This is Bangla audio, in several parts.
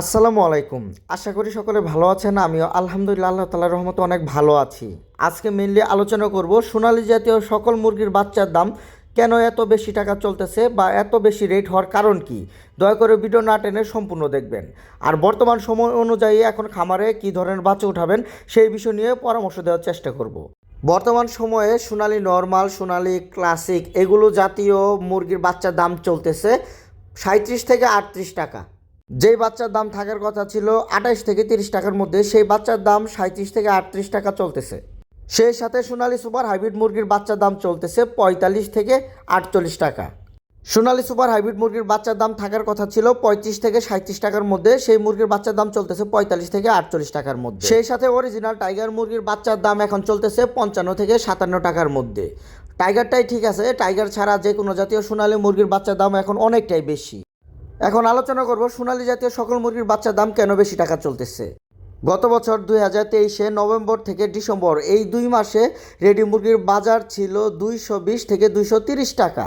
আসসালামু আলাইকুম। আশা করি সকলে ভালো আছেন, আমিও আলহামদুলিল্লাহ আল্লাহ তালার রহমতে অনেক ভালো আছি। আজকে মেনলি আলোচনা করব সোনালী জাতীয় সকল মুরগির বাচ্চার দাম, কেন এত বেশি টাকা চলতেছে বা এত বেশি রেট হওয়ার কারণ কি? দয়া করে ভিডিও না টেনে সম্পূর্ণ দেখবেন। আর বর্তমান সময় অনুযায়ী এখন খামারে কী ধরনের বাচ্চা উঠাবেন, সেই বিষয় নিয়ে পরামর্শ দেওয়ার চেষ্টা করব। বর্তমান সময়ে সোনালী নর্মাল সোনালী ক্লাসিক এগুলো জাতীয় মুরগির বাচ্চার দাম চলতেছে সাঁত্রিশ থেকে আটত্রিশ টাকা। যেই বাচ্চার দাম থাকার কথা ছিল আঠাইশ থেকে তিরিশ টাকার মধ্যে, সেই বাচ্চার দাম সাঁত্রিশ থেকে আটত্রিশ টাকা চলতেছে। সেই সাথে সোনালী সুপার হাইব্রিড মুরগির বাচ্চার দাম চলতেছে পঁয়তাল্লিশ থেকে আটচল্লিশ টাকা। সোনালী সুপার হাইব্রিড মুরগির বাচ্চার দাম থাকার কথা ছিল পঁয়ত্রিশ থেকে সাঁত্রিশ টাকার মধ্যে, সেই মুরগির বাচ্চার দাম চলতেছে পঁয়তাল্লিশ থেকে আটচল্লিশ টাকার মধ্যে। সেই সাথে অরিজিনাল টাইগার মুরগির বাচ্চার দাম এখন চলতেছে পঞ্চান্ন থেকে সাতান্ন টাকার মধ্যে। টাইগারটাই ঠিক আছে টাইগার ছাড়া যে কোনো জাতীয় সোনালী মুরগির বাচ্চার দাম এখন অনেকটাই বেশি। এখন আলোচনা করব সোনালী জাতীয় সকল মুরগির বাচ্চার দাম কেন বেশি টাকা চলতেছে? গত বছর দুই হাজার তেইশে নভেম্বর থেকে ডিসেম্বর, এই দুই মাসে রেডি মুরগির বাজার ছিল দুইশো বিশ থেকে দুইশো তিরিশ টাকা।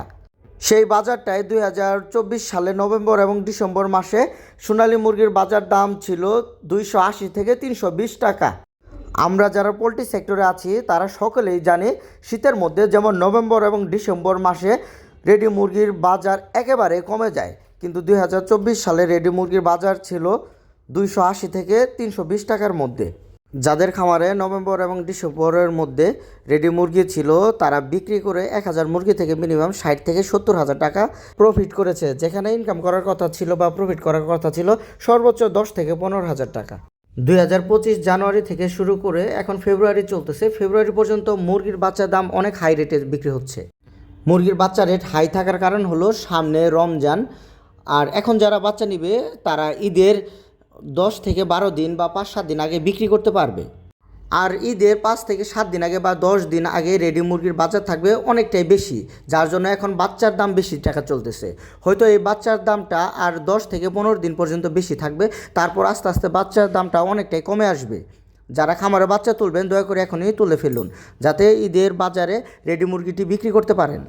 সেই বাজারটায় দুই হাজার চব্বিশ সালে নভেম্বর এবং ডিসেম্বর মাসে সোনালী মুরগির বাজার দাম ছিল দুইশো আশি থেকে তিনশো বিশ টাকা। আমরা যারা পোলট্রি সেক্টরে আছি, তারা সকলেই জানে শীতের মধ্যে যেমন নভেম্বর এবং ডিসেম্বর মাসে রেডি মুরগির বাজার একেবারে কমে যায়। কিন্তু দুই হাজার চব্বিশ সালে রেডি মুরগির বাজার ছিল দুইশো আশি থেকে তিনশো বিশ টাকার মধ্যে। যাদের খামারে নভেম্বর এবং ডিসেম্বরের মধ্যে রেডি মুরগি ছিল, তারা বিক্রি করে এক হাজার মুরগি থেকে মিনিমাম ষাট থেকে সত্তর হাজার টাকা প্রফিট করেছে, যেখানে ইনকাম করার কথা ছিল বা প্রফিট করার কথা ছিল সর্বোচ্চ দশ থেকে পনেরো হাজার টাকা। দুই হাজার পঁচিশ জানুয়ারি থেকে শুরু করে এখন ফেব্রুয়ারি চলতেছে, ফেব্রুয়ারি পর্যন্ত মুরগির বাচ্চার দাম অনেক হাই রেটে বিক্রি হচ্ছে। মুরগির বাচ্চা রেট হাই থাকার কারণ হলো সামনে রমজান আর এখন যারা বাচ্চা নিবে, তারা ঈদের দশ থেকে বারো দিন বা পাঁচ সাত দিন আগে বিক্রি করতে পারবে। আর ঈদের পাঁচ থেকে সাত দিন আগে বা দশ দিন আগে রেডি মুরগির বাজার থাকবে অনেকটাই বেশি, যার জন্য এখন বাচ্চার দাম বেশি টাকা চলতেছে। হয়তো এই বাচ্চার দামটা আর দশ থেকে পনেরো দিন পর্যন্ত বেশি থাকবে, তারপর আস্তে আস্তে বাচ্চার দামটা অনেকটাই কমে আসবে। যারা খামারে বাচ্চা তুলবেন, দয়া করে এখনই তুলে ফেলুন, যাতে ঈদের বাজারে রেডি মুরগিটি বিক্রি করতে পারেন।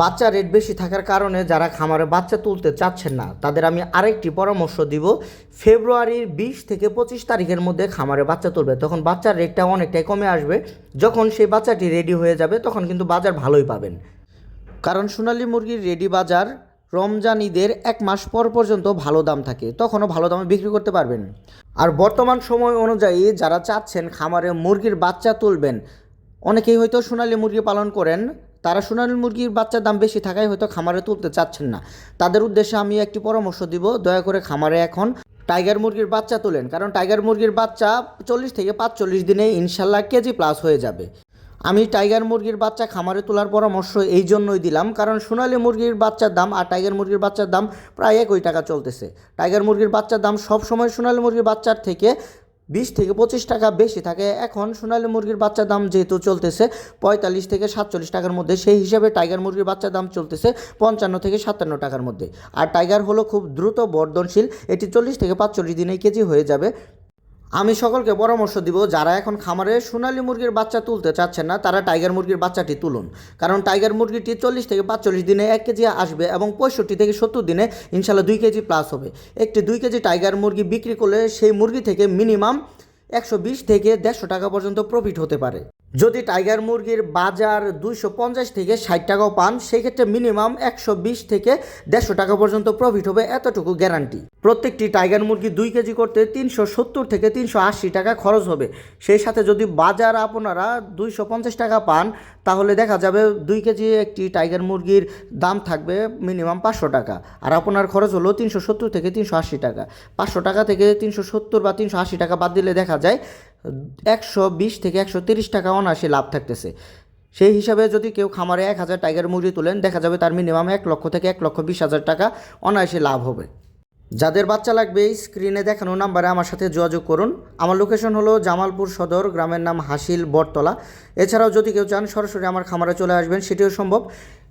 বাচ্চা রেট বেশি থাকার কারণে যারা খামারে বাচ্চা তুলতে চাচ্ছেন না, তাদের আমি আরেকটি পরামর্শ দিব। ফেব্রুয়ারির বিশ থেকে পঁচিশ তারিখের মধ্যে খামারে বাচ্চা তুলবে, তখন বাচ্চার রেটটা অনেকটাই কমে আসবে। যখন সেই বাচ্চাটি রেডি হয়ে যাবে, তখন কিন্তু বাজার ভালোই পাবেন। কারণ সোনালী মুরগির রেডি বাজার রমজান ঈদের এক মাস পর পর্যন্ত ভালো দাম থাকে, তখনও ভালো দামে বিক্রি করতে পারবেন। আর বর্তমান সময় অনুযায়ী যারা চাচ্ছেন খামারে মুরগির বাচ্চা তুলবেন, অনেকেই হয়তো সোনালী মুরগি পালন করেন তারা সোনালী মুরগির বাচ্চার দাম বেশি থাকায় হয়তো খামারে তুলতে চাচ্ছেন না। তাদের উদ্দেশ্যে আমি একটি পরামর্শ দিব, দয়া করে খামারে এখন টাইগার মুরগির বাচ্চা তোলেন, কারণ টাইগার মুরগির বাচ্চা চল্লিশ থেকে পাঁচচল্লিশ দিনে ইনশাল্লাহ কেজি প্লাস হয়ে যাবে। আমি টাইগার মুরগির বাচ্চা খামারে তোলার পরামর্শ এই জন্যই দিলাম, কারণ সোনালী মুরগির বাচ্চার দাম আর টাইগার মুরগির বাচ্চার দাম প্রায় একই টাকা চলতেছে। টাইগার মুরগির বাচ্চার দাম সব সময় সোনালী মুরগির বাচ্চার থেকে বিশ থেকে পঁচিশ টাকা বেশি থাকে। এখন সোনালি মুরগির বাচ্চার দাম যেহেতু চলতেছে, পঁয়তাল্লিশ থেকে সাতচল্লিশ টাকার মধ্যে, সেই হিসাবে টাইগার মুরগির বাচ্চার দাম চলতেছে পঞ্চান্ন থেকে সাতান্ন টাকার মধ্যে। আর টাইগার হলো খুব দ্রুত বর্ধনশীল, এটি চল্লিশ থেকে পাঁচচল্লিশ দিনে কেজি হয়ে যাবে। আমি সকলকে পরামর্শ দিব, যারা এখন খামারে সোনালী মুরগির বাচ্চা তুলতে চাচ্ছেন না, তারা টাইগার মুরগির বাচ্চাটি তুলুন। কারণ টাইগার মুরগিটি চল্লিশ থেকে পাঁচচল্লিশ দিনে এক কেজি আসবে এবং পঁয়ষট্টি থেকে সত্তর দিনে ইনশাল্লাহ দুই কেজি প্লাস হবে। একটি দুই কেজি টাইগার মুরগি বিক্রি করলে সেই মুরগি থেকে মিনিমাম একশো বিশ থেকে দেড়শো টাকা পর্যন্ত প্রফিট হতে পারে। যদি টাইগার মুরগির বাজার দুইশো পঞ্চাশ থেকে ষাট টাকাও পান, সেক্ষেত্রে মিনিমাম একশো বিশ থেকে দেড়শো টাকা পর্যন্ত প্রফিট হবে এতটুকু গ্যারান্টি প্রত্যেকটি টাইগার মুরগি দুই কেজি করতে তিনশো সত্তর থেকে তিনশো আশি টাকা খরচ হবে। সেই সাথে যদি বাজার আপনারা দুইশো পঞ্চাশ টাকা পান, তাহলে দেখা যাবে দুই কেজি একটি টাইগার মুরগির দাম থাকবে মিনিমাম পাঁচশো টাকা। আর আপনার খরচ হলো তিনশো সত্তর থেকে তিনশো আশি টাকা। পাঁচশো টাকা থেকে তিনশো সত্তর বা তিনশো আশি টাকা বাদ দিলে দেখা যায় একশো বিশ থেকে একশো তিরিশ টাকা অনায়াসে লাভ থাকতেছে। সেই হিসাবে যদি কেউ খামারে এক হাজার টাইগার মুরগি তোলেন, দেখা যাবে তার মিনিমাম এক লক্ষ থেকে এক লক্ষ বিশ হাজার টাকা অনায়াসে লাভ হবে। যাদের বাচ্চা লাগবে এই স্ক্রিনে দেখানো নাম্বারে আমার সাথে যোগাযোগ করুন। আমার লোকেশন হলো জামালপুর সদর, গ্রামের নাম হাসিল, বটতলা। এছাড়াও যদি কেউ চান সরাসরি আমার খামারে চলে আসবেন, সেটিও সম্ভব।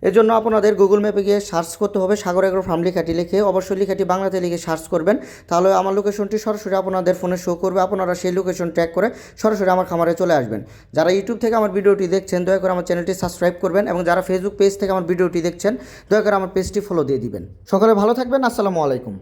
এজন্য আপনাদের গুগল ম্যাপে গিয়ে সার্চ করতে হবে, সাগর এগ্রো ফার্ম লেখাটি লিখে অবশ্যই লেখাটি বাংলাতে লিখে সার্চ করবেন। তাহলে আমার লোকেশনটি সরাসরি আপনাদের ফোনে শো করবে, আপনারা সেই লোকেশন ট্র্যাক করে সরাসরি আমার খামারে চলে আসবেন। যারা ইউটিউব থেকে আমার ভিডিওটি দেখছেন, দয়া করে আমার চ্যানেলটি সাবস্ক্রাইব করবেন এবং যারা ফেসবুক পেজ থেকে আমার ভিডিওটি দেখছেন, দয়া করে আমার পেজটি ফলো দিয়ে দিবেন। সকলে ভালো থাকবেন, আসসালামু আলাইকুম।